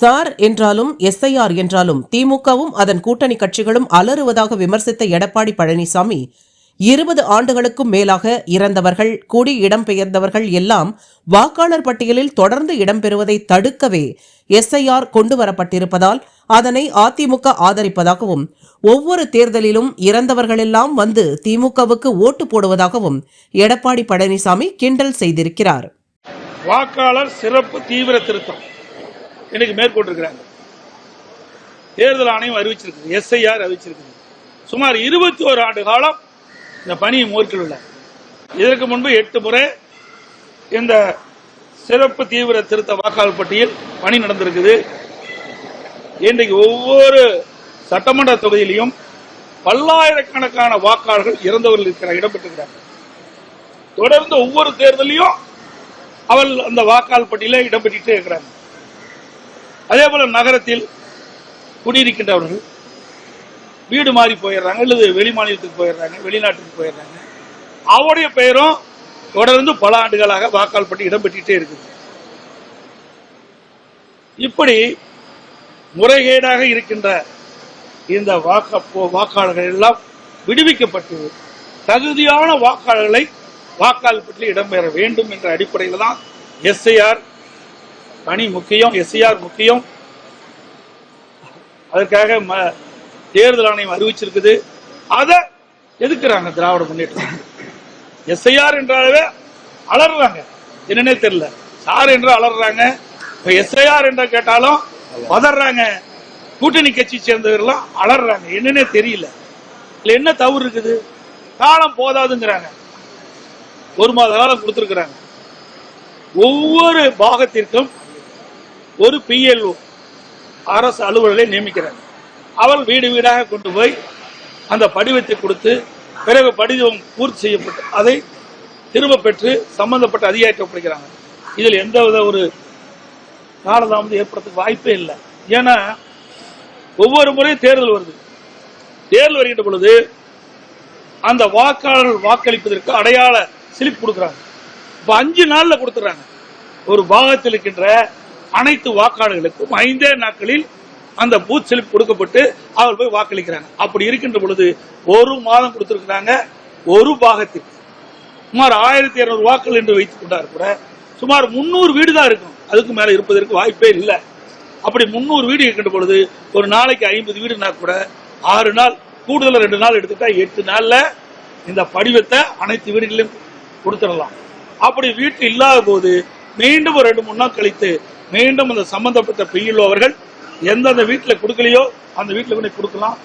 Sir என்றாலும் SIR என்றாலும் திமுகவும் அதன் கூட்டணி கட்சிகளும் அலறுவதாக விமர்சித்த எடப்பாடி பழனிசாமி இருபது ஆண்டுகளுக்கும் மேலாக இறந்தவர்கள் கூடி இடம்பெயர்ந்தவர்கள் எல்லாம் வாக்காளர் பட்டியலில் தொடர்ந்து இடம்பெறுவதை தடுக்கவே எஸ்ஐஆர் கொண்டு வரப்பட்டிருப்பதால் அதனை அதிமுக ஆதரிப்பதாகவும் ஒவ்வொரு தேர்தலிலும் இறந்தவர்களெல்லாம் வந்து திமுகவுக்கு ஓட்டு போடுவதாகவும் எடப்பாடி பழனிசாமி கிண்டல் செய்திருக்கிறார். வாக்காளர் சிறப்பு தீவிர திருத்தம். இன்னைக்கு மேற்கொண்டிருக்கிறாங்க. தேர்தல் ஆணையம் அறிவிச்சிருக்கு எஸ்ஐஆர் அறிவிச்சிருக்கு. சுமார் இருபத்தி ஒரு ஆண்டு காலம் இந்த பணியை மேற்கொள்ள இதற்கு முன்பு எட்டு முறை இந்த சிறப்பு தீவிர திருத்த வாக்காளர் பட்டியல் பணி நடந்திருக்குது. இன்றைக்கு ஒவ்வொரு சட்டமன்ற தொகுதியிலையும் பல்லாயிரக்கணக்கான வாக்காளர்கள் இறந்தவர்கள் இருக்கிற இடம்பெற்றிருக்கிறார்கள் தொடர்ந்து ஒவ்வொரு தேர்தலையும் அவள் அந்த வாக்காளர் பட்டியலில் இடம்பெற்றுட்டே இருக்கிறாங்க. அதே போல நகரத்தில் குடியிருக்கின்றவர்கள் வீடு மாறி போயிடுறாங்க அல்லது வெளி மாநிலத்துக்கு போயிடுறாங்க வெளிநாட்டுக்கு போயிடுறாங்க. அவருடைய பெயரும் தொடர்ந்து பல ஆண்டுகளாக வாக்கால் பட்டு இடம்பெற்றுட்டே இருக்குது. இப்படி முறைகேடாக இருக்கின்ற இந்த வாக்க வாக்காளர்கள் எல்லாம் விடுவிக்கப்பட்டு தகுதியான வாக்காளர்களை வாக்காளர் பட்டியலில் இடம்பெற வேண்டும் என்ற அடிப்படையில் தான் எஸ்ஐஆர் பணி முக்கியம் எஸ்ஐஆர் முக்கியம். அதற்காக ம- தேர்தல் ஆணையம் அறிவிச்சிருக்குது. அதை எதுக்குறாங்க திராவிட முன்னேற்றம் எஸ்ஐஆர் என்றாலே அலறாங்க என்னன்னே தெரியல. சார் என்று அலறாங்க இப்ப எஸ்ஐஆர் என்ற கேட்டாலும் பதறாங்க. கூட்டணி கட்சி சேர்ந்தவர்கள்லாம் அலறாங்க என்னன்னே தெரியல. இதுல என்ன தவறு இருக்குது? காலம் போதாதுங்கிறாங்க. ஒரு மாத காலம் கொடுத்துருக்குறாங்க. ஒவ்வொரு பாகத்திற்கும் ஒரு பிஎல்ஓ அரசு அலுவலரை நியமிக்கிறாங்க அவள் வீடு வீடாக கொண்டு போய் அந்த படிவத்தை கொடுத்து பிறகு படிவம் பூர்த்தி செய்யப்பட்டு அதை திரும்ப பெற்று சம்பந்தப்பட்ட அதிகாரிக்கு ஒப்படைக்கிறாங்க. இதில் எந்த வித ஒரு காலதாமதம் ஏற்படுறதுக்கு வாய்ப்பே இல்லை. ஏன்னா ஒவ்வொரு முறையும் தேர்தல் வருது. தேர்தல் வருகின்ற பொழுது அந்த வாக்காளர்கள் வாக்களிப்பதற்கு அடையாள சிலிப் கொடுக்குறாங்க. இப்போ அஞ்சு நாளில் கொடுத்துறாங்க. ஒரு பாகத்தில் இருக்கின்ற அனைத்து வாக்காளர்களுக்கும் ஐந்தே நாட்களில் அந்த பூத் ஸ்லிப் கொடுக்கப்பட்டு அவர் போய் வாக்களிக்கிறாங்க. அப்படி இருக்கின்ற பொழுது ஒரு மாதம் கொடுத்திருக்கிறாங்க ஒரு பாகத்திற்கு சுமார் ஆயிரத்தி இருநூறு வாக்குகள் என்று வைத்துக் கொண்டார் கூட சுமார் முன்னூறு வீடு தான் இருக்கும். அதுக்கு மேல இருப்பதற்கு வாய்ப்பே இல்லை. அப்படி முன்னூறு வீடு இருக்கின்ற பொழுது ஒரு நாளைக்கு ஐம்பது வீடுனா கூட ஆறு நாள் கூடுதல் ரெண்டு நாள் எடுத்துட்டா எட்டு நாள்ல இந்த படிவத்தை அனைத்து வீடுகளிலும் கொடுத்துடலாம். அப்படி வீட்டு இல்லாத போது மீண்டும் ஒரு ரெண்டு மூணு நாள் கழித்து மீண்டும் அந்த சம்பந்தப்பட்ட பிஎல்ஓ அவர்கள் எந்தெந்த வீட்டில் கொடுக்கலையோ அந்த வீட்டில் கொண்டு கொடுக்கலாம்.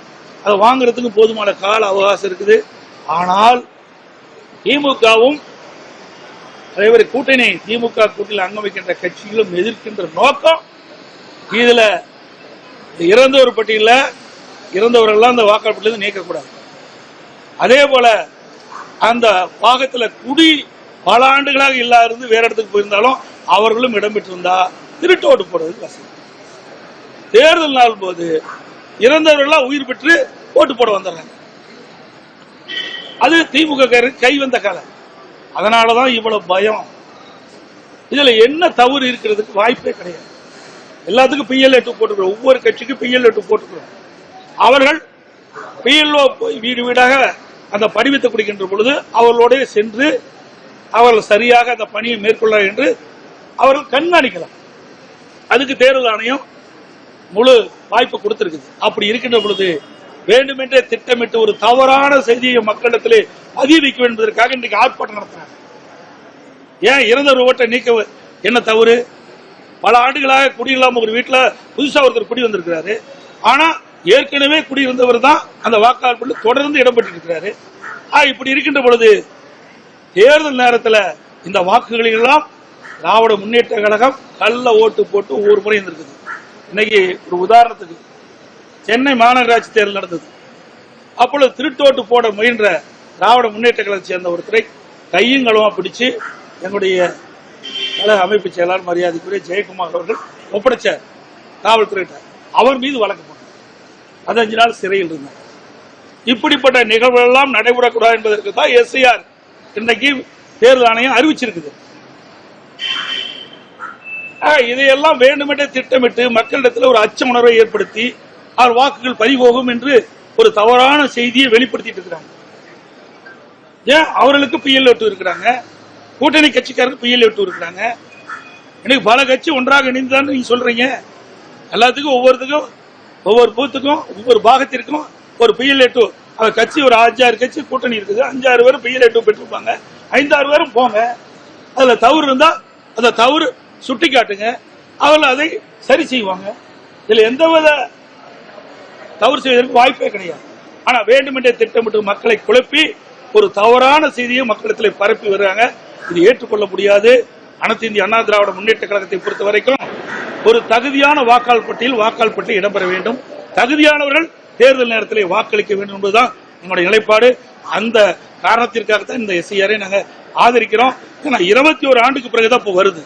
அதை வாங்குறதுக்கு போதுமான கால அவகாசம் இருக்குது. ஆனால் திமுகவும் அதே மாதிரி கூட்டணி திமுக கூட்டணியில் அங்கம் வைக்கின்ற கட்சிகளும் எதிர்க்கின்ற நோக்கம் இதுல. இறந்தவர் பட்டியலில் இறந்தவர்கள்லாம் அந்த வாக்காளர் நீக்கக்கூடாது. அதே போல அந்த பாகத்தில் குடி பல ஆண்டுகளாக இல்லாதது வேற இடத்துக்கு போயிருந்தாலும் அவர்களும் இடம்பெற்றிருந்தா திருட்டு ஓட்டு போடுறதுக்கு வசதி தேர்தல் நாள் போது இறந்தவர்கள்லாம் உயிர் பெற்று ஓட்டு போட வந்துடுறாங்க. அது திமுக கை வந்த காலம். அதனாலதான் இவ்வளவு பயம். இதுல என்ன தவறு இருக்கிறதுக்கு வாய்ப்பே கிடையாது. எல்லாத்துக்கும் பிஎல்ஏ டூ போட்டுக்கிறோம். ஒவ்வொரு கட்சிக்கும் பிஎல்ஏ டூ போட்டுக்கிறோம். அவர்கள் பிஎல்ஓ போய் வீடு வீடாக அந்த படிவத்தை கொடுக்கின்ற பொழுது அவர்களோட சென்று அவர்கள் சரியாக அந்த பணியை மேற்கொள்ள என்று அவர்கள் கண்காணிக்கலாம். அதுக்கு தேர்தல் ஆணையம் முழு வாய்ப்பு கொடுத்திருக்குது. அப்படி இருக்கின்ற பொழுது வேண்டுமென்றே திட்டமிட்டு ஒரு தவறான செய்தியை மக்களிடத்திலே பதிய வைக்க வேண்டும் என்பதற்காக இன்றைக்கு ஆர்ப்பாட்டம் நடத்துறாங்க. ஏன் இறந்த ஓட்டை நீக்க என்ன தவறு? பல ஆண்டுகளாக குடியில்லாம ஒரு வீட்டுல புதுசா ஒருத்தர் குடி வந்திருக்கிறாரு. ஆனா ஏற்கனவே குடியிருந்தவர் தான் அந்த வாக்காளர் தொடர்ந்து இடம்பெற்று இருக்கிறாரு. இப்படி இருக்கின்ற பொழுது தேர்தல் நேரத்தில் இந்த வாக்குகளை எல்லாம் திராவிட முன்னேற்ற கழகம் கள்ள ஓட்டு போட்டு ஒவ்வொரு முறை இருந்திருக்குது இன்னைக்கு ஒரு உதாரணத்துக்கு சென்னை மாநகராட்சி தேர்தல் நடந்தது. அப்பொழுது திருட்டோட்டு போட முயன்ற திராவிட முன்னேற்ற கழகத்தை சேர்ந்த ஒருத்தரை கையும் களமா பிடிச்சு எங்களுடைய கழக அமைப்பு செயலாளர் மரியாதைக்குரிய ஜெயக்குமார் அவர்கள் ஒப்படைச்சார் காவல்துறையிட்ட அவர் மீது வழக்கு போட்டார் பதினஞ்சு நாள் சிறையில் இருந்தார். இப்படிப்பட்ட நிகழ்வுகள் எல்லாம் நடைபெறக்கூடாது என்பதற்கு தான் எஸ்ஐஆர் இன்றைக்கு தேர்தல் ஆணையம் அறிவிச்சிருக்குது. இதையெல்லாம் வேண்டுமென்றே திட்டமிட்டு மக்களிடத்தில் ஒரு அச்ச உணர்வை ஏற்படுத்தி அவர் வாக்குகள் பறிபோகும் என்று ஒரு தவறான செய்தியை வெளிப்படுத்திட்டு இருக்கிறாங்க. ஏன்? அவர்களுக்கு பிஎல் எட்டு இருக்கிறாங்க. கூட்டணி கட்சிக்காரருக்கு பிஎல் எட்டு இருக்கிறாங்க. எனக்கு பல கட்சி ஒன்றாக இணைந்துதான் நீங்க சொல்றீங்க. எல்லாத்துக்கும் ஒவ்வொருத்துக்கும் ஒவ்வொரு பூத்துக்கும் ஒவ்வொரு பாகத்திற்கும் ஒரு பிஎல் எட்டு அவர் கட்சி ஒரு அஞ்சாறு கட்சி கூட்டணி இருக்குது. அஞ்சாறு பேரும் பிஎல் எட்டு பெற்றிருப்பாங்க. ஐந்தாறு பேரும் போங்க. அதுல தவறு இருந்தா அந்த தவறு சுட்டி காட்டுங்க அவர்கள் அதை சரி செய்வாங்க. இதுல எந்தவித தவறு செய்வதற்கு வாய்ப்பே கிடையாது. ஆனா வேண்டுமென்றே திட்டமிட்டு மக்களை குழப்பி ஒரு தவறான செய்தியை மக்களிடத்தில் பரப்பி வருகிறாங்க. இது ஏற்றுக்கொள்ள முடியாது. அனைத்து இந்திய அண்ணா திராவிட முன்னேற்ற கழகத்தை பொறுத்த வரைக்கும் ஒரு தகுதியான வாக்காளர் பட்டியல் வாக்காளர் பட்டியல் இடம்பெற வேண்டும். தகுதியானவர்கள் தேர்தல் நேரத்தில் வாக்களிக்க வேண்டும் என்பதுதான் எங்களுடைய நிலைப்பாடு. அந்த காரணத்திற்காகத்தான் இந்த எஸ்ஐஆரை நாங்க ஆதரிக்கிறோம். ஏன்னா இருபத்தி ஒரு ஆண்டுக்கு பிறகுதான் இப்போ வருது.